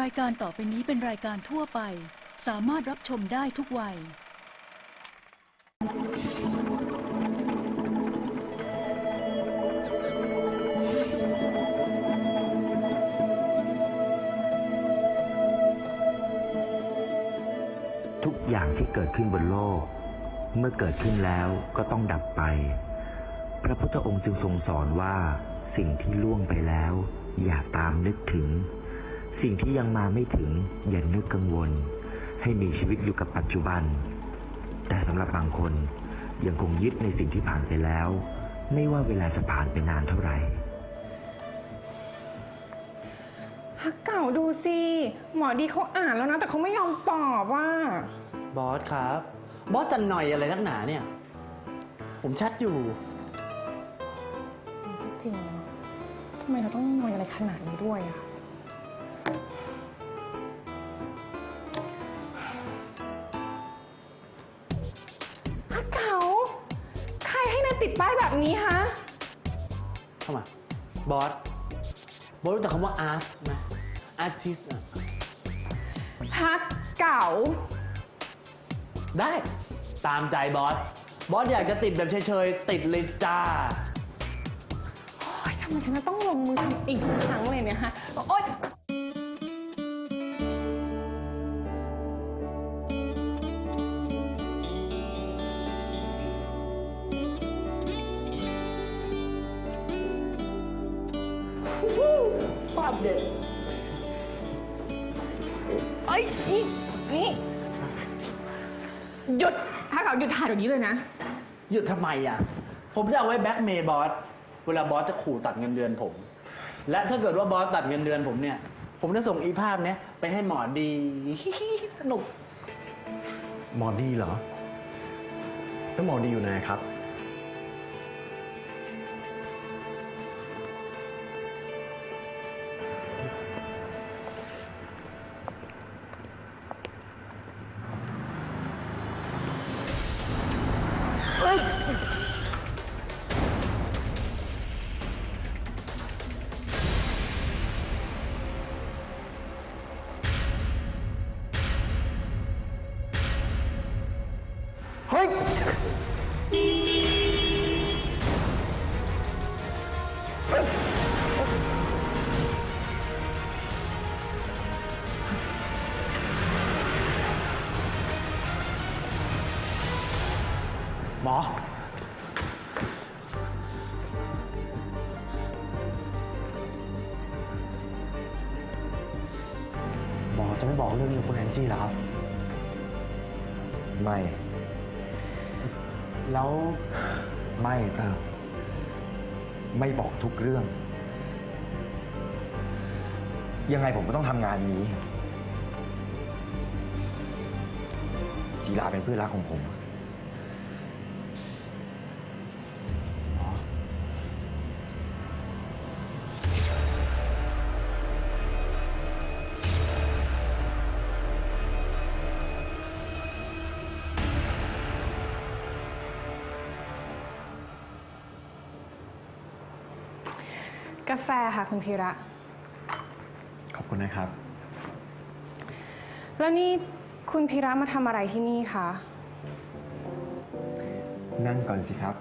รายการต่อไปนี้เป็นรายการทั่วไป สามารถรับชมได้ทุกวัย ทุกอย่างที่เกิดขึ้นบนโลก เมื่อเกิดขึ้นแล้วก็ต้องดับไป พระพุทธองค์จึงทรงสอนว่าสิ่งที่ล่วงไปแล้ว อย่าตามนึกถึง สิ่งที่ยังมาไม่ถึงอย่านึกกังวล ให้มีชีวิตอยู่กับปัจจุบัน แต่สำหรับบางคนยังคงยึดในสิ่งที่ผ่านไปแล้ว ไม่ว่าเวลาจะผ่านไปนานเท่าไหร่ฮักเก่าดูสิหมอดีเขาอ่านแล้วนะ แต่เขาไม่ยอมตอบว่า บอสครับ บอสจะหน่อยอะไรนักหนาเนี่ย ผมชัดอยู่ จริงทำไมเราต้องนอยอะไรขนาดนี้ด้วยอะ ติดป้ายแบบนี้ฮะเข้ามาบอส บอสรู้จักคำว่าอาร์ตไหมอาร์ติสฮักเก่า ได้ตามใจบอส บอสอยากจะติดแบบเฉยๆ ติดเลยจ้า โอ๊ยทำไมฉันจะต้องลงมือทำอีกทุกครั้งเลยเนี่ยฮะ โอ๊ย ภาพเด็ดเอ้ยนี่นี่หยุดฮักเก่าหยุดถ่ายเดี๋ยวนี้เลยนะ หยุดทำไมอะ ผมจะเอาไว้แบ็กเมย์บอส เวลาบอสจะขู่ตัดเงินเดือนผม และถ้าเกิดว่าบอสตัดเงินเดือนผมเนี่ย ผมจะส่งอีภาพเนี้ยไปให้หมอดี สนุก หมอดีเหรอแล้วหมอดีอยู่ไหนครับ หมอ หมอจะไม่บอกเรื่องนี้กับคุณแอนจี้เหรอครับ ไม่ แล้วไม่เติมไม่บอกทุกเรื่อง ยังไงผมก็ต้องทำงานนี้ จีราเป็นเพื่อนรักของผมาแฟค่ะคุณพีระ ขอบคุณนะครับ แล้วนี่คุณพีระมาทำอะไรที่นี่คะ นั่งก่อนสิครับ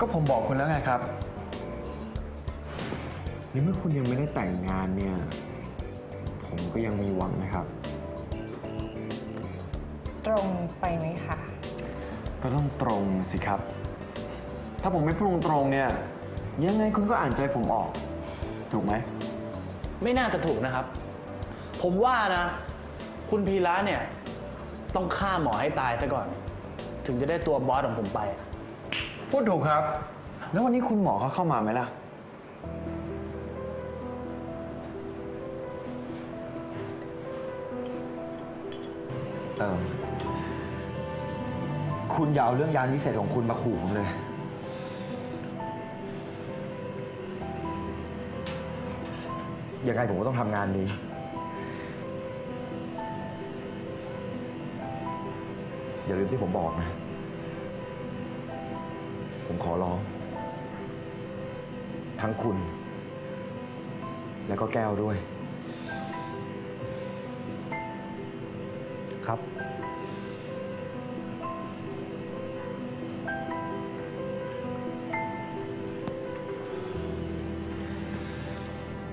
ก็ผมบอกคุณแล้วไงครับในเมื่อคุณยังไม่ได้แต่งงานเนี่ย ผมก็ยังมีหวังนะครับ ตรงไปไหมคะ ก็ต้องตรงสิครับ ถ้าผมไม่พูดตรงๆเนี่ย ยังไงคุณก็อ่านใจผมออก ถูกไหม ไม่น่าจะถูกนะครับ ผมว่านะ คุณพีระเนี่ย ต้องฆ่าหมอให้ตายซะก่อน ถึงจะได้ตัวบอสของผมไป พูดถูกครับ แล้ววันนี้คุณหมอเขาเข้ามาไหมล่ะ เติม คุณอย่าเอาเรื่องยานวิเศษของคุณมาขู่ผมเลย ยังไงผมก็ต้องทำงานนี้ อย่าลืมที่ผมบอกนะ ผมขอขอร้อง ทั้งคุณ แล้วก็แก้วด้วย ครับ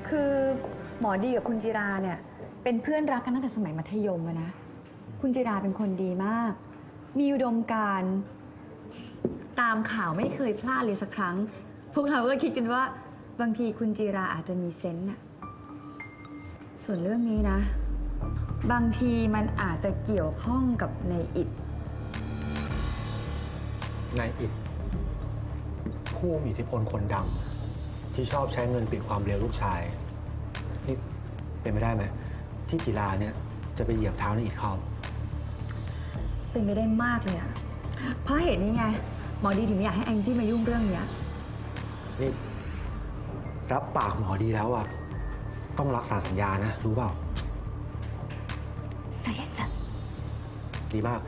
คือหมอดีกับคุณจิราเนี่ย เป็นเพื่อนรักกันตั้งแต่สมัยมัธยมอะนะ คุณจิราเป็นคนดีมาก มีอุดมการณ์ตามข่าวไม่เคยพลาดเลยสักครั้ง พวกเราก็คิดกันว่า บางทีคุณจิราอาจจะมีเซนส์น่ะ ส่วนเรื่องนี้นะ บางทีมันอาจจะเกี่ยวข้องกับในอิดนายอิดผู้มีอิทธิพลคนดังที่ชอบใช้เงินปิดความเร็วลูกชาย นี่เป็นไม่ได้ไหมที่กีฬาเนี่ยจะไปเหยียบเท้านายอิดเขาเป็นไปได้มากเลยอะเพราะเหตุนี้ไง หมอดีถึงอยากให้แองจี้มายุ่งเรื่องเนี้ย นี่รับปากหมอดีแล้วอะต้องรักษาสัญญานะ รู้เปล่า ใส่สัตว์ดีมาก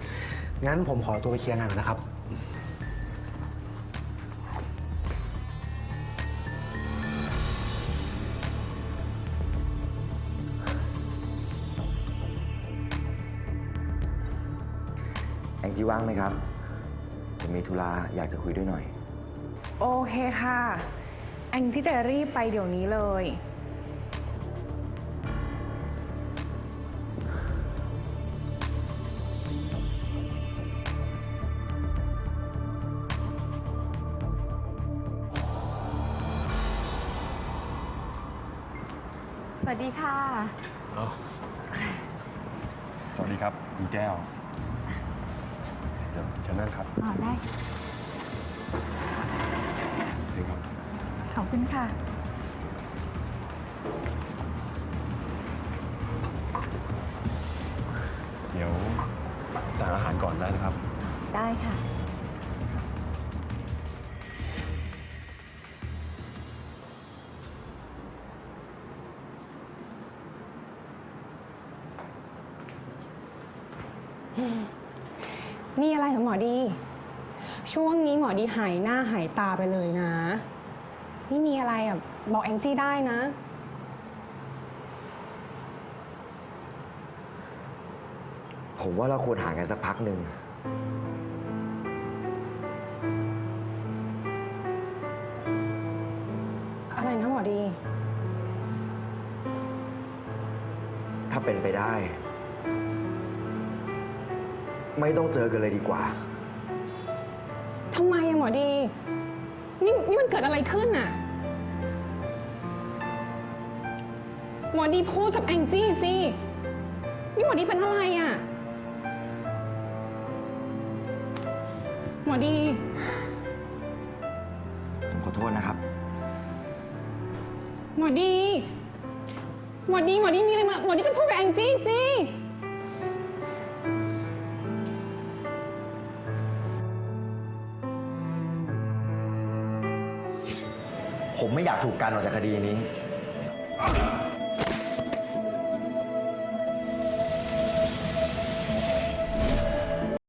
งั้นผมขอตัวไปเคลียร์งานก่อนนะครับ แองจี้ว่างไหมครับ ผมมีธุระอยากจะคุยด้วยหน่อย โอเคค่ะ แองที่จะรีบไปเดี๋ยวนี้เลย สวัสดีค่ะ สวัสดีครับ คุณแก้ว เดี๋ยวเชิญนั่งครับอ๋อได้ เชิญครับ ขอบคุณค่ะ เดี๋ยวสั่งอาหารก่อนได้นะครับ ได้ค่ะ นี่อะไรของหมอดี ช่วงนี้หมอดีหายหน้าหายตาไปเลยนะ นี่มีอะไรอะ บอกแองจี้ได้นะ ผมว่าเราควรห่างกันสักพักหนึ่ง อะไรนะหมอดี ถ้าเป็นไปได้ ไม่ต้องเจอกันเลยดีกว่า ทำไมอะหมอดี นี่นี่มันเกิดอะไรขึ้นอะหมอดีพูดกับแองจี้สิ นี่หมอดีเป็นอะไรอะหมอดี ผมขอโทษนะครับ หมอดี หมอดี หมอดีมีอะไรมา หมอดีก็พูดกับแองจี้สิ ผมไม่อยากถูกการออกจากคดีนี้